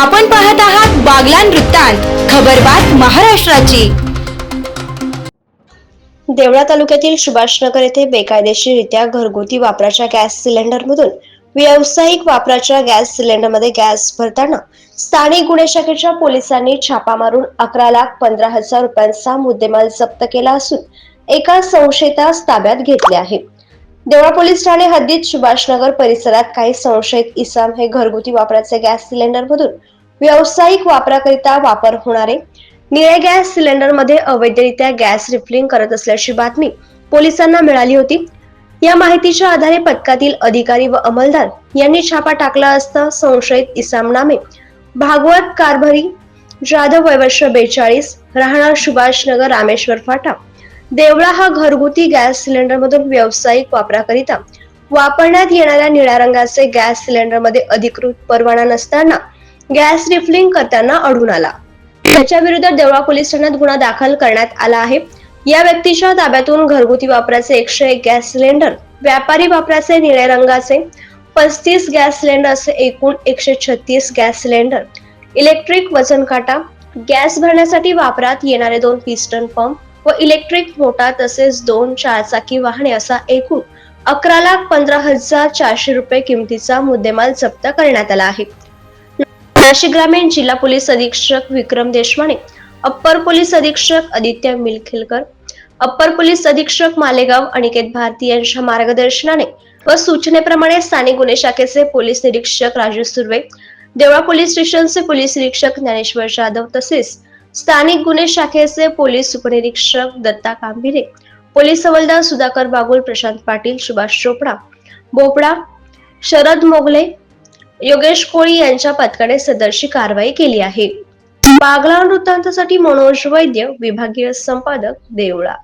आपण पाहत आहात बागलान वृत्तांत खबरबात महाराष्ट्राची. देवळा तालुक्यातील सुभाषनगर येथे बेकायदेशीररित्या घरगुती वापराच्या गॅस सिलेंडरमधून व्यावसायिक वापराच्या गॅस सिलेंडरमध्ये गॅस भरताना स्थानिक गुन्हे शाखेच्या पोलिसांनी छापा मारून अकरा लाख पंधरा हजार रुपयांचा मुद्देमाल जप्त केला असून एका संशयितास ताब्यात घेतले आहे. देवळा पोलीस ठाणे हद्दीत सुभाषनगर परिसरात काही संशयित इसाम हे घरगुती वापराचे गॅस सिलेंडरमधून व्यावसायिक वापराकरिता वापर होणारे निळे गॅस सिलेंडरमध्ये अवैधरित्या गॅस रिफिलिंग करत असल्याची बातमी पोलिसांना मिळाली होती. या माहितीच्या आधारे पथकातील अधिकारी व अंमलदार यांनी छापा टाकला असता संशयित इसाम नामे भागवत कारभारी जाधव वैवश्य बेचाळीस राहणार सुभाषनगर रामेश्वर फाटा देवळा हा घरगुती गॅस सिलेंडरमधून व्यावसायिक वापराकरिता वापरण्यात येणाऱ्या निळ्या रंगाचे गॅस सिलेंडरमध्ये अधिकृत परवाना नसताना गॅस रिफिलिंग करताना आढळून आला. त्याच्या विरुद्ध देवळा पोलीस ठाण्यात गुन्हा दाखल करण्यात आला आहे. या व्यक्तीच्या ताब्यातून घरगुती वापराचे एकशे एक गॅस सिलेंडर व्यापारी वापराचे निळ्या रंगाचे पस्तीस गॅस सिलेंडर असे एकूण एकशे छत्तीस गॅस सिलेंडर इलेक्ट्रिक वजन काटा गॅस भरण्यासाठी वापरात येणारे दोन पिस्टन पंप व इलेक्ट्रिक मोटार तसेच दोन चारचाकी वाहने असा एकूण अकरा लाख पंधरा हजार चारशे रुपये किमतीचा मुद्देमाल जप्त करण्यात आला आहे. नाशिक ग्रामीण जिल्हा पोलीस अधीक्षक विक्रम देशमाने अप्पर पोलीस अधीक्षक आदित्य मिलखिलकर अप्पर पोलीस अधीक्षक मालेगाव अनिकेत भारती यांच्या मार्गदर्शनाने व सूचनेप्रमाणे स्थानिक गुन्हे शाखेचे पोलीस निरीक्षक राजू सुर्वे देवळा पोलीस स्टेशनचे पोलीस निरीक्षक ज्ञानेश्वर जाधव तसेच स्थानिक गुन्हे शाखेचे पोलीस उपनिरीक्षक दत्ता कांभिरे पोलीस हवालदार सुधाकर बागुल प्रशांत पाटील सुभाष चोपडा बोपडा शरद मोगले योगेश कोळी यांच्या पथकाने सदरची कारवाई केली आहे. बागला वृत्तांतासाठी मनोज वैद्य विभागीय संपादक देवळा.